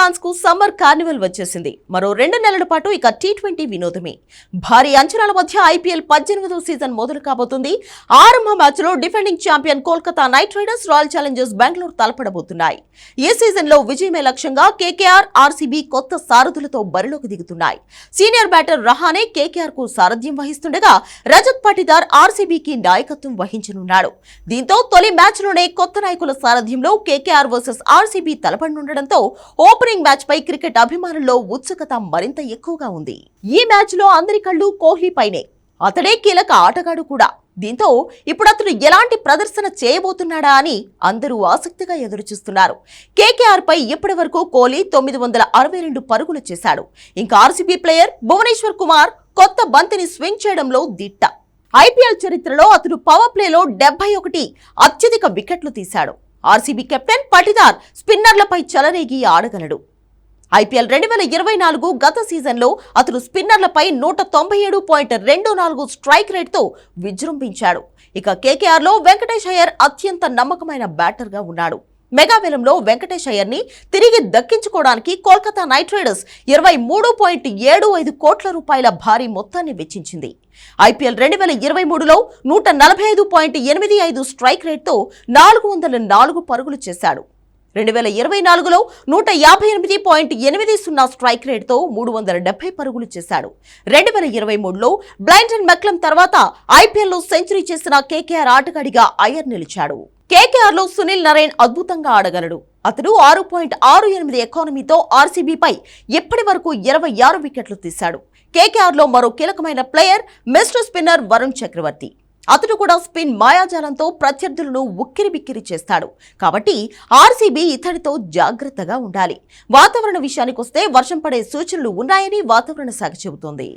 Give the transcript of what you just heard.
ఫ్యాన్స్కు summer Carnival వచ్చేసింది. మరో రెండు నెలల పాటు ఇక టీ ట్వంటీ వినోదమే. భారీ అంచనాల మధ్య ఐపీఎల్ పద్దెనిమిదో సీజన్ మొదలు కాబోతుంది. ఆరంభ మ్యాచ్లో defending champion Kolkata Knight Riders Royal Challengers Bengaluru తలపడబోతున్నాయి. ఈ సీజన్లో విజయమే లక్ష్యంగా కేకేఆర్ ఆర్సీబీ కొత్త సారథులతో బరిలోకి దిగుతున్నాయి. సీనియర్ బ్యాటర్ రహానే కేకేఆర్కు సారథ్యం వహిస్తుండగా రజత్ పాటిదార్ ఆర్సీబీకి నాయకత్వం వహించనున్నాడు. దీంతో తొలి మ్యాచ్లోనే కొత్త నాయకుల సారథ్యంలో కేకేఆర్ వర్సెస్ ఆర్సీబీ తలపడనుండటంతో ఓపెనింగ్ మ్యాచ్ పై క్రికెట్ అభిమానుల్లో ఉత్సుకత మరింత ఎక్కువగా ఉంది. ఈ మ్యాచ్లో అందరి కళ్ళు కోహ్లీ పైనే. అతడే కీలక ఆటగాడు కూడా. దీంతో ఇప్పుడు అతను ఎలాంటి ప్రదర్శన చేయబోతున్నాడా అని అందరూ ఆసక్తిగా ఎదురుచూస్తున్నారు. కేకేఆర్ పై ఇప్పటి వరకు కోహ్లీ తొమ్మిది వందల అరవై రెండు పరుగులు చేశాడు. ఇంకా ఆర్సీబీ ప్లేయర్ భువనేశ్వర్ కుమార్ కొత్త బంతిని స్వింగ్ చేయడంలో దిట్ట. ఐపీఎల్ చరిత్రలో అతను పవర్ ప్లేలో డెబ్బై ఒకటి అత్యధిక వికెట్లు తీశాడు. ఆర్సీబీ కెప్టెన్ పటిదార్ స్పిన్నర్లపై చెలరేగి ఆడగలడు. ఐపీఎల్ రెండు వేల ఇరవై నాలుగు గత సీజన్లో అతను స్పిన్నర్లపై నూట తొంభై ఏడు పాయింట్ రెండు నాలుగు స్ట్రైక్ రేట్తో విజృంభించాడు. ఇక కేకేఆర్లో వెంకటేష్ అయ్యర్ అత్యంత నమ్మకమైన బ్యాటర్గా ఉన్నాడు. మెగావేలంలో వెంకటేష్ అయ్యర్ని తిరిగి దక్కించుకోవడానికి కోల్కతా నైట్ రైడర్స్ ఇరవై మూడు పాయింట్ ఏడు ఐదు కోట్ల రూపాయల భారీ మొత్తాన్ని వెచ్చించింది. ఐపీఎల్ రెండు వేల ఇరవై మూడులో నూట నలభై ఐదు పాయింట్ ఎనిమిది ఐదు స్ట్రైక్ రేట్తో నాలుగు వందల నాలుగు పరుగులు చేశాడు. రెండు వేల ఇరవై నాలుగులో నూట యాభై ఎనిమిది పాయింట్ ఎనిమిది సున్నా స్ట్రైక్ రేట్తో మూడు వందల డెబ్బై పరుగులు చేశాడు. రెండు వేల ఇరవై మూడులో బ్లైండ్ అండ్ మెక్లం తర్వాత ఐపీఎల్లో సెంచరీ చేసిన కేకేఆర్ ఆటగాడిగా అయ్యర్ నిలిచాడు. కేకేఆర్లో సునీల్ నరేన్ అద్భుతంగా ఆడగలడు. అతడు ఆరు పాయింట్ ఆరు ఎనిమిది ఎకానమీతో ఆర్సీబీపై ఇప్పటి వరకు ఇరవై ఆరు వికెట్లు తీశాడు. కేకేఆర్లో మరో కీలకమైన player mister spinner Varun Chakravarthy. అతడు కూడా స్పిన్ మాయాజాలంతో ప్రత్యర్థులను ఉక్కిరి బిక్కిరి చేస్తాడు. కాబట్టి ఆర్సీబీ ఇతడితో జాగ్రత్తగా ఉండాలి. వాతావరణ విషయానికొస్తే వర్షం పడే సూచనలు ఉన్నాయని వాతావరణ శాఖ చెబుతోంది.